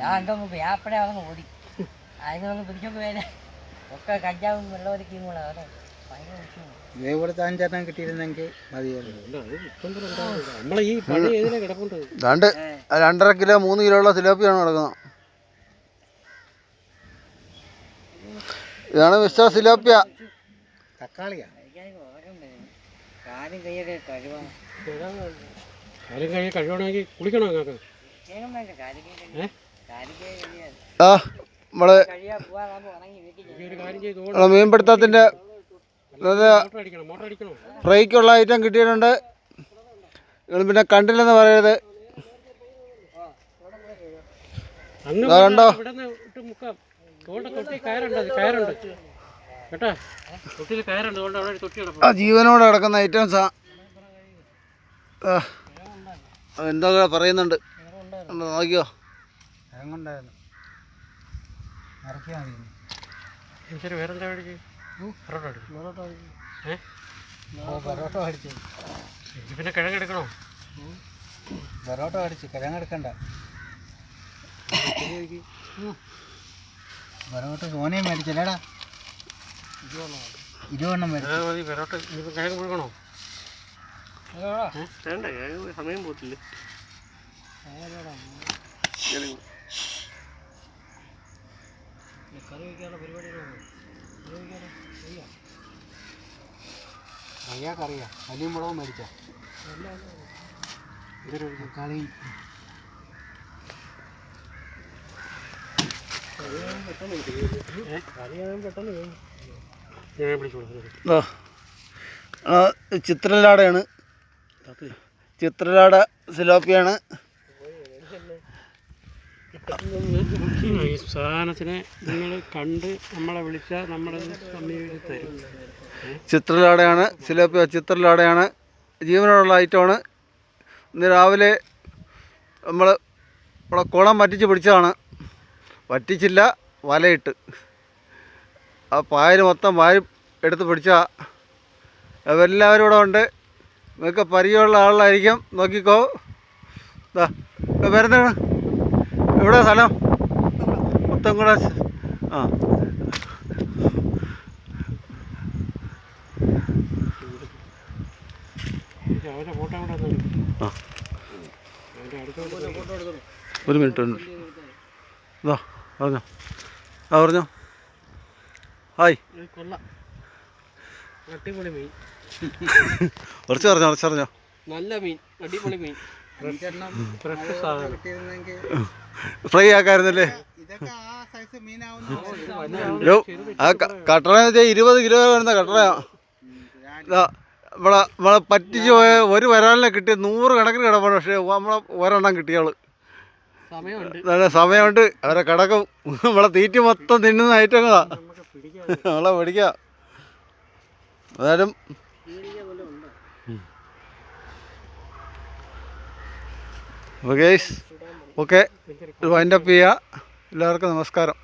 ഞാൻ അങ്ങ് വ്യാപ്പടെ അവന്ന് ഓടി. അതിനൊന്ന് പിടിച്ചോണ്ട് പോയാലേ ഒക്കെ കഞ്ചാവും വെള്ളമൊലിക്കും കൂടെ വിഷയമാണ് ഇതേപോലത്തെ അഞ്ചെണ്ണം കിട്ടിയിരുന്നെങ്കിൽ മതിയായിരുന്നു. രണ്ടര കിലോ മൂന്ന് കിലോ ഉള്ള സിലോപ്പിയാണ് കിടക്കുന്നത്. ഇതാണ് മിസ്റ്റർ സിലോപ്പിയ. തക്കാളിയാണ് കാലും കൈയൊക്കെ കഴിവാണ് കാലം കൈ കുളിക്കണം അങ്ങക്ക്? കേൾക്കാൻ ആ നമ്മൾ നമ്മളെ മീൻപിടുത്തത്തിന്റെ ഫ്രൈക്കുള്ള ഐറ്റം കിട്ടിയിട്ടുണ്ട്. നിങ്ങൾ പിന്നെ കണ്ടില്ലെന്ന് പറയരുത്. കണ്ടോ? ആ ജീവനോടെ കിടക്കുന്ന ഐറ്റംസാ എന്തൊക്കെ പറയുന്നുണ്ട്? നോക്കിയോ? ഇറങ്ങുണ്ടായിരുന്നു ഇറക്കിയാൽ മതി ശരി വേറെന്താ മേടിക്ക് പൊറോട്ട അടിക്കും ഏ? ഓ പൊറോട്ട അടിച്ചു എനിക്ക് പിന്നെ കിഴങ്ങെടുക്കണോ പൊറോട്ട അടിച്ചു കിഴങ്ങെടുക്കണ്ട പൊറോട്ട സോനയും മേടിച്ചല്ലേടാ. ഇരുപതെണ്ണം മേടിച്ചു. ആ മതി. പൊറോട്ട ഇനിയിപ്പോൾ കിഴങ്ങ് കൊടുക്കണോ? വേണ്ട സമയം പോത്തില്ല കറി വയ്ക്കാനുള്ള വലിയും മുളകും മേടിച്ച ചിത്രലാടയാണ്. ചിത്രലാട സിലോപ്പിയാണ്. ഈ സാധനത്തിനെ നിങ്ങൾ കണ്ട് നമ്മളെ വിളിച്ചാൽ നമ്മളെ സമീപിച്ച്. തരും ചിത്രലാടയാണ് സിലോപ്പിയ ചിത്രലാടയാണ്. ജീവനുള്ള ഐറ്റമാണ്. ഇന്ന് രാവിലെ നമ്മൾ ഇവിടെ കുളം വറ്റിച്ച് പിടിച്ചതാണ്. വറ്റിച്ചില്ല വലയിട്ട്. ആ പായൽ മൊത്തം വാരി എടുത്ത് പിടിച്ച. എല്ലാവരും ഇവിടെ ഉണ്ട്. നിങ്ങൾക്ക് പരിചയമുള്ള ആളായിരിക്കും. നോക്കിക്കോ. ഇതാ വരുന്നതാണ്. എവിടെ സ്ഥലം? മൊത്തം കൂടെ ആ. ഒരു മിനിറ്റ് ഉണ്ട് ഇതാ പറഞ്ഞോ. ആ പറഞ്ഞോ. ഹായ്. കുറച്ച് പറഞ്ഞോ കുറച്ച് പറഞ്ഞോ. നല്ല മീൻ അടിപൊളി മീൻ. ഫ്രൈ ആക്കായിരുന്നല്ലേ? ആ വെച്ചാൽ ഇരുപത് കിലോ വരുന്ന ഇതാ നമ്മളെ നമ്മളെ പറ്റിച്ച് പോയ ഒരു വരാലിനെ കിട്ടിയ നൂറ് കണക്കിന് കിടപ്പാണ് പക്ഷേ നമ്മളെ ഒരെണ്ണം കിട്ടിയാൾ സമയമുണ്ട്. നല്ല സമയമുണ്ട്. അവരെ കിടക്കും. നമ്മളെ തീറ്റ മൊത്തം തിന്നുന്ന ഐറ്റങ്ങളാ. നമ്മളെ പിടിക്കാം. നമ്മളെ ഓക്കെ ഓക്കെ വൈൻഡപ്പ് ചെയ്യുക എല്ലാവർക്കും നമസ്കാരം.